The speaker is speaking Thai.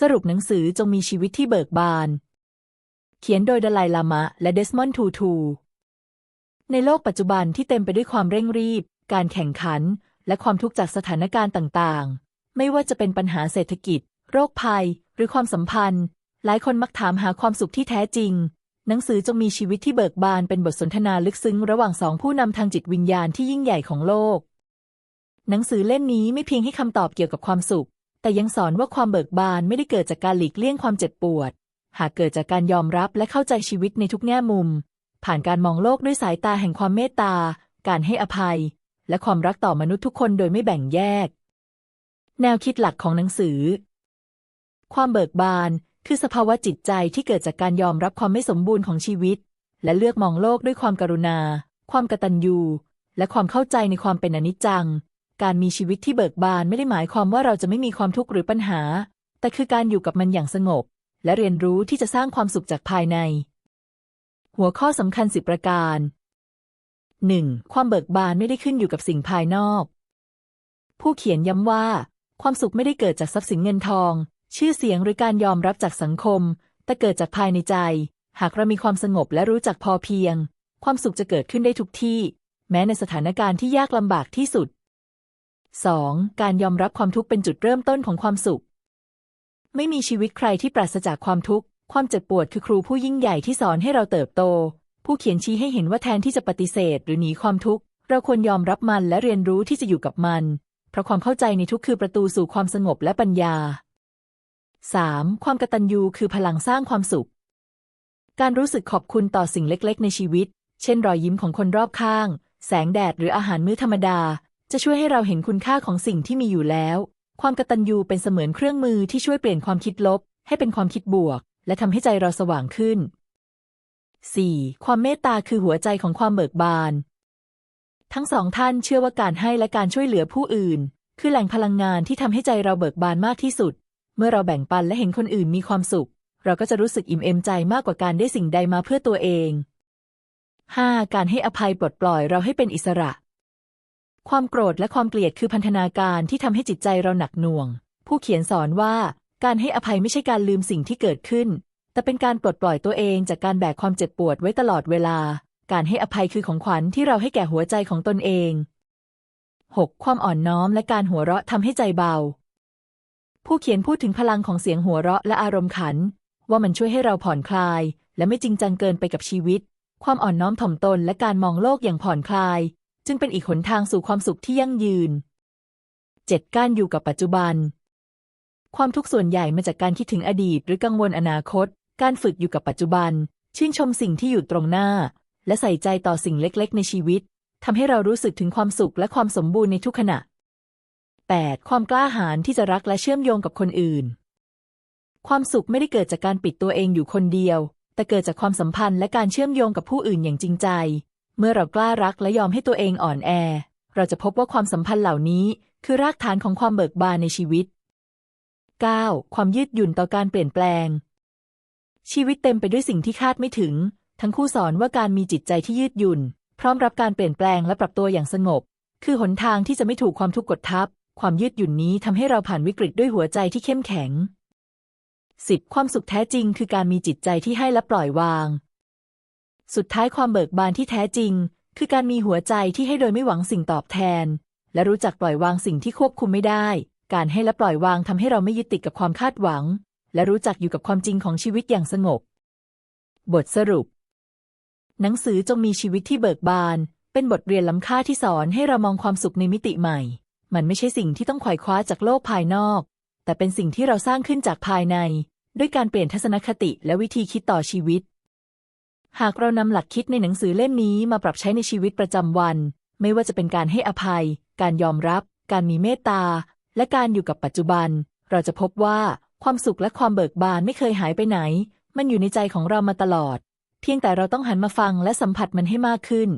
สรุปหนังสือจงมีชีวิตที่เบิกบาน เขียนโดยดลายลามะ และเดสมอนด์ทูทู ในโลกปัจจุบันที่เต็มไปด้วยความเร่งรีบ การแข่งขัน และความทุกข์จากสถานการณ์ต่างๆ ไม่ว่าจะเป็นปัญหาเศรษฐกิจ โรคภัย หรือความสัมพันธ์ หลายคนมักถามหาความสุขที่แท้จริง หนังสือจงมีชีวิตที่เบิกบานเป็นบทสนทนาลึกซึ้งระหว่างสองผู้นำทางจิตวิญญาณที่ยิ่งใหญ่ของโลก หนังสือเล่มนี้ไม่เพียงให้คำตอบเกี่ยวกับความสุข แต่ยังสอนว่าความเบิกบานไม่ได้เกิดจากการหลีกเลี่ยงความเจ็บปวด หากเกิดจากการยอมรับและเข้าใจชีวิตในทุกแง่มุม ผ่านการมองโลกด้วยสายตาแห่งความเมตตา การให้อภัย และความรักต่อมนุษย์ทุกคนโดยไม่แบ่งแยก แนวคิดหลักของหนังสือ ความเบิกบานคือสภาวะจิตใจที่เกิดจากการยอมรับความไม่สมบูรณ์ของชีวิต และเลือกมองโลกด้วยความกรุณา ความกตัญญู และความเข้าใจในความเป็นอนิจจัง การมีชีวิตที่เบิกบานไม่ได้หมายความว่าเราจะไม่มีความทุกข์หรือปัญหา แต่คือการอยู่กับมันอย่างสงบ และเรียนรู้ที่จะสร้างความสุขจากภายใน หัวข้อสำคัญสิบประการ 1. ความเบิกบานไม่ได้ขึ้นอยู่กับสิ่งภายนอก ผู้เขียนย้ำว่า ความสุขไม่ได้เกิดจากทรัพย์สินเงินทอง ชื่อเสียงหรือการยอมรับจากสังคม แต่เกิดจากภายในใจ หากเรามีความสงบและรู้จักพอเพียง ความสุขจะเกิดขึ้นได้ทุกที่ แม้ในสถานการณ์ที่ยากลำบากที่สุด 2. การยอมรับความทุกข์เป็นจุดเริ่มต้นของความสุข ไม่มีชีวิตใครที่ปราศจากความทุกข์ ความเจ็บปวดคือครูผู้ยิ่งใหญ่ที่สอนให้เราเติบโต ผู้เขียนชี้ให้เห็นว่าแทนที่จะปฏิเสธหรือหนีความทุกข์ เราควรยอมรับมันและเรียนรู้ที่จะอยู่กับมัน เพราะความเข้าใจในทุกข์คือประตูสู่ความสงบและปัญญา 3. ความกตัญญูคือพลังสร้างความสุข การรู้สึกขอบคุณต่อสิ่งเล็ก ๆ ในชีวิต เช่น รอยยิ้มของคนรอบข้าง แสงแดดหรืออาหารมื้อธรรมดา จะช่วยให้เราเห็นคุณค่าของสิ่งที่มีอยู่แล้ว ความกตัญญูเป็นเสมือนเครื่องมือที่ช่วยเปลี่ยนความคิดลบ ให้เป็นความคิดบวก และทำให้ใจเราสว่างขึ้น 4. ความเมตตาคือหัวใจของความเบิกบาน ทั้งสองท่านเชื่อว่าการให้และการช่วยเหลือผู้อื่น คือแหล่งพลังงานที่ทำให้ใจเราเบิกบานมากที่สุด เมื่อเราแบ่งปันและเห็นคนอื่นมีความสุข เราก็จะรู้สึกอิ่มเอมใจมากกว่าการได้สิ่งใดมาเพื่อตัวเอง 5. การให้อภัยปลดปล่อยเราให้เป็นอิสระ ความโกรธและความเกลียดคือพันธนาการที่ทำให้จิตใจเราหนักหน่วง ผู้เขียนสอนว่าการให้อภัยไม่ใช่การลืมสิ่งที่เกิดขึ้น แต่เป็นการปลดปล่อยตัวเองจากการแบกความเจ็บปวดไว้ตลอดเวลา การให้อภัยคือของขวัญที่เราให้แก่หัวใจของตนเอง 6. ความอ่อนน้อมและการหัวเราะทำให้ใจเบา ผู้เขียนพูดถึงพลังของเสียงหัวเราะและอารมณ์ขัน ว่ามันช่วยให้เราผ่อนคลาย และไม่จริงจังเกินไปกับชีวิต ความอ่อนน้อมถ่อมตนและการมองโลกอย่างผ่อนคลาย จึงเป็นอีกหนทางสู่ความสุขที่ยั่งยืน 7. การอยู่กับปัจจุบัน ความทุกข์ส่วนใหญ่มาจากการคิดถึงอดีต หรือกังวลอนาคต การฝึกอยู่กับปัจจุบัน ชื่นชมสิ่งที่อยู่ตรงหน้า และใส่ใจต่อสิ่งเล็กๆ ในชีวิตทำให้เรารู้สึกถึงความสุขและความสมบูรณ์ในทุกขณะ 8. ความกล้าหาญที่จะรักและเชื่อมโยงกับคนอื่น ความสุขไม่ได้เกิดจากการปิดตัวเองอยู่คนเดียว แต่เกิดจากความสัมพันธ์และการเชื่อมโยงกับผู้อื่นอย่างจริงใจ เมื่อเรากล้ารักและยอมให้ตัวเองอ่อนแอ เราจะพบว่าความสัมพันธ์เหล่านี้ คือรากฐานของความเบิกบานในชีวิต 9. ความยืดหยุ่นต่อการเปลี่ยนแปลง ชีวิตเต็มไปด้วยสิ่งที่คาดไม่ถึง ทั้งคู่สอนว่าการมีจิตใจที่ยืดหยุ่น พร้อมรับการเปลี่ยนแปลงและปรับตัวอย่างสงบ คือหนทางที่จะไม่ถูกความทุกข์กดทับ ความยืดหยุ่นนี้ทำให้เราผ่านวิกฤตด้วยหัวใจที่เข้มแข็ง 10. ความสุขแท้จริงคือการมีจิตใจที่ให้และปล่อยวาง สุดท้ายความเบิกบานที่แท้จริง คือการมีหัวใจที่ให้โดยไม่หวังสิ่งตอบแทน และรู้จักปล่อยวางสิ่งที่ควบคุมไม่ได้ การให้และปล่อยวางทำให้เราไม่ยึดติดกับความคาดหวัง และรู้จักอยู่กับความจริงของชีวิตอย่างสงบ บทสรุป หนังสือจงมีชีวิตที่เบิกบาน เป็นบทเรียนล้ำค่าที่สอนให้เรามองความสุขในมิติใหม่ มันไม่ใช่สิ่งที่ต้องไขว่คว้าจากโลกภายนอก แต่เป็นสิ่งที่เราสร้างขึ้นจากภายใน ด้วยการเปลี่ยนทัศนคติและวิธีคิดต่อชีวิต หากเรานำหลักคิดในหนังสือเล่มนี้มาปรับใช้ในชีวิตประจำวัน ไม่ว่าจะเป็นการให้อภัย การยอมรับ การมีเมตตา และการอยู่กับปัจจุบัน เราจะพบว่าความสุขและความเบิกบานไม่เคยหายไปไหน มันอยู่ในใจของเรามาตลอด เพียงแต่เราต้องหันมาฟังและสัมผัสมันให้มากขึ้น